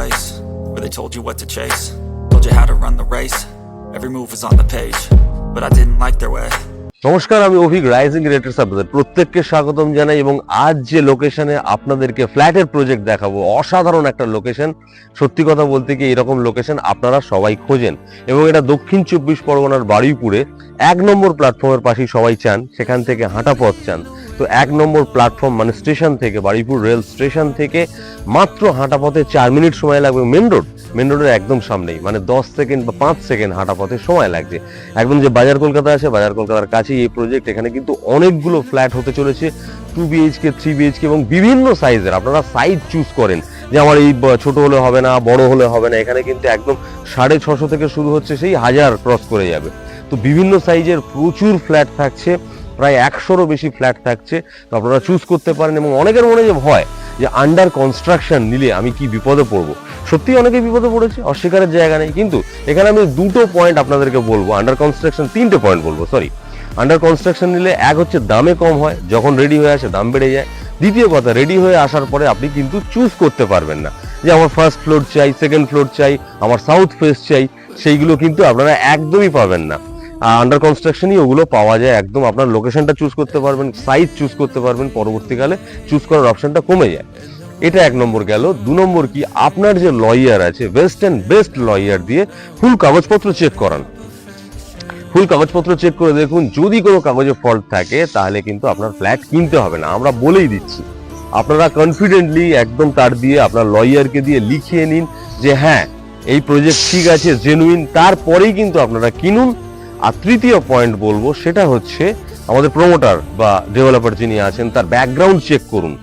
place where they told you what to chase, told you how to run the race. Every move was on the page, but I didn't like their way. নমস্কার আমি Abhik rising রেটার্স আপনাদের প্রত্যেককে স্বাগতম জানাই এবং আজ যে লোকেশনে আপনাদেরকে ফ্ল্যাটের প্রজেক্ট দেখাবো অসাধারণ একটা লোকেশন সত্যি কথা বলতে কি এরকম লোকেশন আপনারা সবাই খোঁজেন এবং এটা দক্ষিণ চব্বিশ পরগনার বারুইপুরে এক নম্বর প্ল্যাটফর্মের পাশেই সবাই চান সেখান থেকে হাঁটা পথ চান তো এক নম্বর প্ল্যাটফর্ম মানে স্টেশন থেকে বারুইপুর রেল স্টেশন থেকে মাত্র হাঁটা পথে চার মিনিট সময় লাগবে মেন রোড। মেন রোডের একদম সামনেই মানে দশ সেকেন্ড বা পাঁচ সেকেন্ড হাঁটা পথে সময় লাগছে। একদম যে বাজার কলকাতা আছে, বাজার কলকাতার কাছেই এই প্রজেক্ট এখানে কিন্তু অনেকগুলো ফ্ল্যাট হতে চলেছে টু বিএইচকে থ্রি বিএইচকে এবং বিভিন্ন সাইজের আপনারা সাইজ চুজ করেন, যে আমার এই ছোট হলে হবে না, বড় হলে হবে না, এখানে কিন্তু একদম সাড়ে ছশো থেকে শুরু হচ্ছে, সেই হাজার ক্রস করে যাবে। তো বিভিন্ন সাইজের প্রচুর ফ্ল্যাট থাকছে প্রায় একশোরও বেশি ফ্ল্যাট থাকছে। তো আপনারা চুজ করতে পারেন এবং অনেকের মনে যে ভয় যে আন্ডার কনস্ট্রাকশন নিলে আমি কি বিপদে পড়ব। সত্যি অনেকে বিপদে পড়েছে, অস্বীকারের জায়গা নেই। কিন্তু এখানে আমি দুটো পয়েন্ট আপনাদেরকে বলব। আন্ডার কনস্ট্রাকশন তিনটে পয়েন্ট বলব সরি আন্ডার কনস্ট্রাকশন নিলে এক হচ্ছে দামে কম হয়, যখন রেডি হয়ে আসে দাম বেড়ে যায়। দ্বিতীয় কথা রেডি হয়ে আসার পরে আপনি কিন্তু চুজ করতে পারবেন না। যে আমার ফার্স্ট ফ্লোর চাই সেকেন্ড ফ্লোর চাই, আমার সাউথ ফেস চাই, সেইগুলো কিন্তু আপনারা একদমই পাবেন না। আন্ডার কনস্ট্রাকশনই ওগুলো পাওয়া যায় একদম। আপনার লোকেশনটা চুজ করতে পারবেন সাইজ চুজ করতে পারবেন, পরবর্তীকালে চুজ করার অপশনটা কমে যায়। এটা এক নম্বর গেল। দু নম্বর কি, আপনার যে লয়ার আছে বেস্ট অ্যান্ড বেস্ট লয়ার দিয়ে ফুল কাগজপত্র চেক করান। ফুল কাগজপত্র চেক করে দেখুন, যদি কোনো কাগজে ফল্ট থাকে, তাহলে কিন্তু আপনার ফ্ল্যাট কিনতে হবে না। আমরা বলেই দিচ্ছি। আপনারা কনফিডেন্টলি একদম তার দিয়ে আপনার লয়ারকে দিয়ে লিখিয়ে নিন যে হ্যাঁ এই প্রজেক্ট ঠিক আছে জেনুইন তারপরেই কিন্তু আপনারা কিনুন। আর তৃতীয় পয়েন্ট বলব, সেটা হচ্ছে আমাদের প্রমোটার বা ডেভেলপার যিনি আছেন, তার ব্যাকগ্রাউন্ড চেক করুন।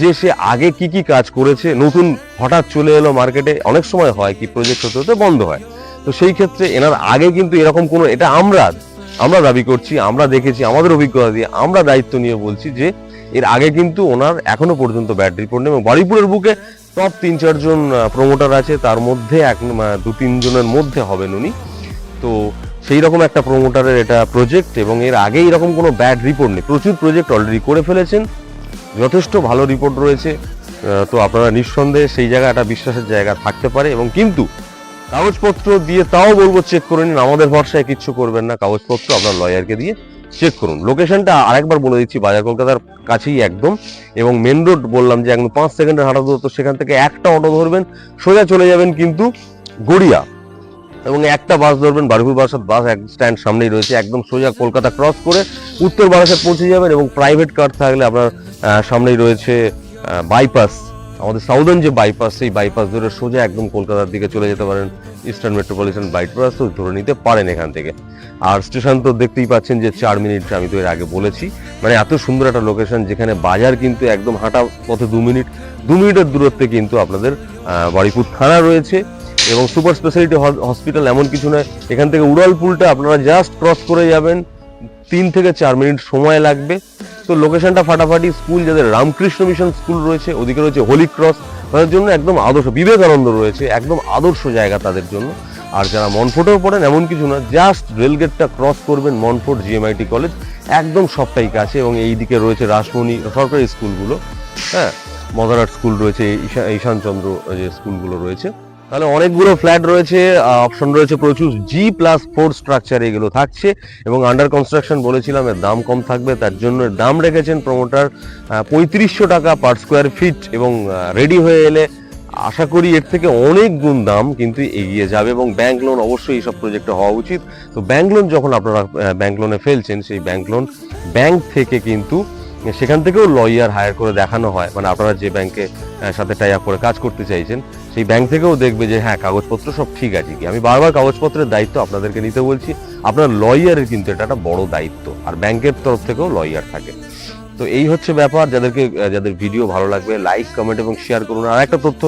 যে সে আগে কি কি কাজ করেছে, নতুন হঠাৎ চলে এলো মার্কেটে অনেক সময় হয় কি প্রজেক্ট হতে হতে বন্ধ হয়। তো সেই ক্ষেত্রে এনার আগে কিন্তু এরকম কোনো, এটা আমরা আমরা দাবি করছি, আমরা দেখেছি, আমাদের অভিজ্ঞতা দিয়ে আমরা দায়িত্ব নিয়ে বলছি যে এর আগে কিন্তু ওনার এখনও পর্যন্ত ব্যাড রিপোর্ট নেই এবং বারুইপুরের বুকে টপ তিন চারজন প্রমোটার আছে, তার মধ্যে এক দু তিনজনের মধ্যে হবেন উনি। তো সেই রকম একটা প্রমোটারের এটা প্রজেক্ট এবং এর আগে এরকম কোনো ব্যাড রিপোর্ট নেই। প্রচুর প্রজেক্ট অলরেডি করে ফেলেছেন। যথেষ্ট ভালো রিপোর্ট রয়েছে। তো আপনারা নিঃসন্দেহে সেই জায়গা একটা বিশ্বাসের জায়গা থাকতে পারে এবং কিন্তু কাগজপত্র দিয়ে তাও বলব চেক করে নিন। আমাদের ভরসায় কিচ্ছু করবেন না। কাগজপত্র আপনার লয়ারকে দিয়ে চেক করুন। লোকেশনটা আরেকবার বলে দিচ্ছি, বাজার কলকাতার কাছেই একদম এবং মেন রোড বললাম যে একদম পাঁচ সেকেন্ডের হাঁটা দূরত্ব সেখান থেকে একটা অটো ধরবেন, সোজা চলে যাবেন কিন্তু গড়িয়া। এবং একটা বাস ধরবেন বারুপুর বারাসাত বাস এক স্ট্যান্ড সামনেই রয়েছে, একদম সোজা কলকাতা ক্রস করে উত্তর বারাসাত পৌঁছে যাবেন এবং প্রাইভেট কার থাকলে আপনার সামনেই রয়েছে বাইপাস আমাদের সাউদার্ন যে বাইপাস সেই বাইপাস ধরে সোজা একদম কলকাতার দিকে চলে যেতে পারেন ইস্টার্ন মেট্রোপলিটন বাইপাস তো ধরে নিতে পারেন এখান থেকে। আর স্টেশন তো দেখতেই পাচ্ছেন যে চার মিনিট আমি তো এর আগে বলেছি মানে এত সুন্দর একটা লোকেশন যেখানে বাজার কিন্তু একদম হাঁটা পথে দু মিনিট দু মিনিটের দূরত্বে কিন্তু আপনাদের বারুইপুর থানা রয়েছে। এবং সুপার স্পেশালিটি হসপিটাল এমন কিছু নয়। এখান থেকে উড়ালপুলটা আপনারা জাস্ট ক্রস করে যাবেন। তিন থেকে চার মিনিট সময় লাগবে। তো লোকেশনটা ফাটাফাটি। স্কুল যাদের রামকৃষ্ণ মিশন স্কুল রয়েছে, ওদিকে রয়েছে হোলি ক্রস তাদের জন্য একদম আদর্শ, বিবেকানন্দ রয়েছে, একদম আদর্শ জায়গা তাদের জন্য। আর যারা মনফোর্টেও পড়েন, এমন কিছু না জাস্ট রেলগেটটা ক্রস করবেন মনফোর্ট জিএমআইটি কলেজ একদম সবটাই কাছে এবং এই দিকে রয়েছে রাসমণি সরকারি স্কুলগুলো। হ্যাঁ মদারাট স্কুল রয়েছে, ঈশা, ঈশানচন্দ্র যে স্কুলগুলো রয়েছে। তাহলে অনেকগুলো ফ্ল্যাট রয়েছে অপশন রয়েছে প্রচুর জি প্লাস ফোর স্ট্রাকচার এগুলো থাকছে এবং আন্ডার কনস্ট্রাকশন বলেছিলাম, এর দাম কম থাকবে, তার জন্য দাম রেখেছেন প্রমোটার পঁয়ত্রিশশো টাকা পার স্কোয়ার ফিট এবং রেডি হয়ে এলে আশা করি এর থেকে অনেক গুণ দাম কিন্তু এগিয়ে যাবে এবং ব্যাংক লোন অবশ্যই এইসব প্রজেক্টে হওয়া উচিত। তো ব্যাংক লোন যখন আপনারা ব্যাংক লোনে ফেলছেন, সেই ব্যাংক লোন ব্যাংক থেকে কিন্তু সেখান থেকেও লয়ার হায়ার করে দেখানো হয়। মানে আপনারা যে ব্যাংকে সাথে টাই আপ করে কাজ করতে চাইছেন, সেই ব্যাংক থেকেও দেখবে যে হ্যাঁ কাগজপত্র সব ঠিক আছে কি। আমি বারবার কাগজপত্রের দায়িত্ব আপনাদেরকে নিতে বলছি, আপনার লয়ারের কিন্তু এটা একটা বড় দায়িত্ব। আর ব্যাংকের তরফ থেকেও লয়ার থাকে। তো এই হচ্ছে ব্যাপার। যাদেরকে যাদের ভিডিও ভালো লাগবে লাইক কমেন্ট এবং শেয়ার করুন। আর একটা তথ্য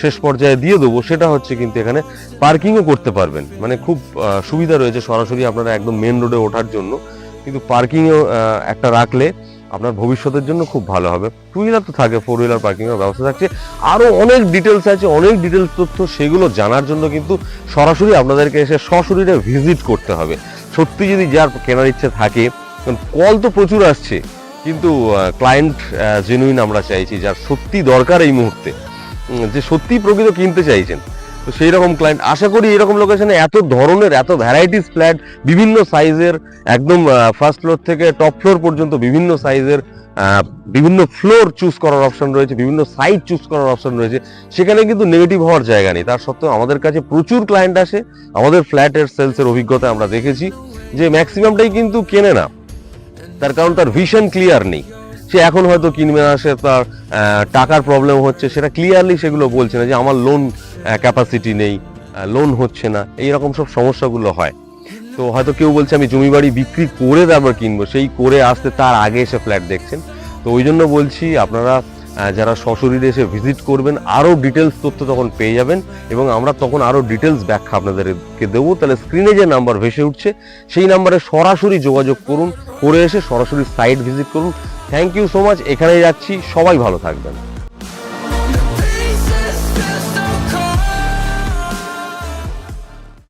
শেষ পর্যায়ে দিয়ে দেবো, সেটা হচ্ছে কিন্তু এখানে পার্কিংও করতে পারবেন। মানে খুব সুবিধা রয়েছে সরাসরি আপনারা একদম মেন রোডে ওঠার জন্য। কিন্তু পার্কিংও একটা রাখলে আপনার ভবিষ্যতের জন্য খুব ভালো হবে। টু হুইলার তো থাকে ফোর হুইলার পার্কিংয়ের ব্যবস্থা থাকছে। আরও অনেক ডিটেলস আছে, অনেক ডিটেলস তথ্য, সেগুলো জানার জন্য কিন্তু সরাসরি আপনাদেরকে এসে সশরীরে ভিজিট করতে হবে। সত্যি যদি যার কেনার ইচ্ছে থাকে কল তো প্রচুর আসছে, কিন্তু ক্লায়েন্ট জেনুইন আমরা চাইছি, যার সত্যি দরকার এই মুহূর্তে। যে সত্যি প্রকৃত কিনতে চাইছেন। তো সেই রকম ক্লায়েন্ট আশা করি এরকম লোকেশনে এত ধরনের, এত ভ্যারাইটিস ফ্ল্যাট বিভিন্ন সাইজের একদম ফার্স্ট ফ্লোর থেকে টপ ফ্লোর পর্যন্ত বিভিন্ন সাইজের বিভিন্ন ফ্লোর চুজ করার অপশন রয়েছে, বিভিন্ন সাইজ চুজ করার অপশন রয়েছে। সেখানে কিন্তু নেগেটিভ হওয়ার জায়গা নেই। তার সত্ত্বেও আমাদের কাছে প্রচুর ক্লায়েন্ট আসে। আমাদের ফ্ল্যাটের সেলসের অভিজ্ঞতা আমরা দেখেছি যে ম্যাক্সিমামটাই কিন্তু কেনে না। তার কারণ তার ভিশন ক্লিয়ার নেই। সে এখন হয়তো কিনবে না, সে তার টাকার প্রবলেম হচ্ছে। সেটা ক্লিয়ারলি সেগুলো বলছে না যে আমার লোন ক্যাপাসিটি নেই লোন হচ্ছে না এই রকম সব সমস্যাগুলো হয়। তো হয়তো কেউ বলছে, আমি জমি বাড়ি বিক্রি করে তারপর কিনবো। সেই করে আসতে তার আগে এসে ফ্ল্যাট দেখছেন। তো ওই জন্য বলছি, আপনারা যারা সশরীরে এসে ভিজিট করবেন আরও ডিটেলস তথ্য তখন পেয়ে যাবেন এবং আমরা তখন আরও ডিটেলস ব্যাখ্যা আপনাদেরকে দেবো। তাহলে স্ক্রিনে যে নাম্বার ভেসে উঠছে, সেই নাম্বারে সরাসরি যোগাযোগ করুন, করে এসে সরাসরি সাইট ভিজিট করুন। থ্যাংক ইউ সো মাচ এখানেই যাচ্ছি। সবাই ভালো থাকবেন।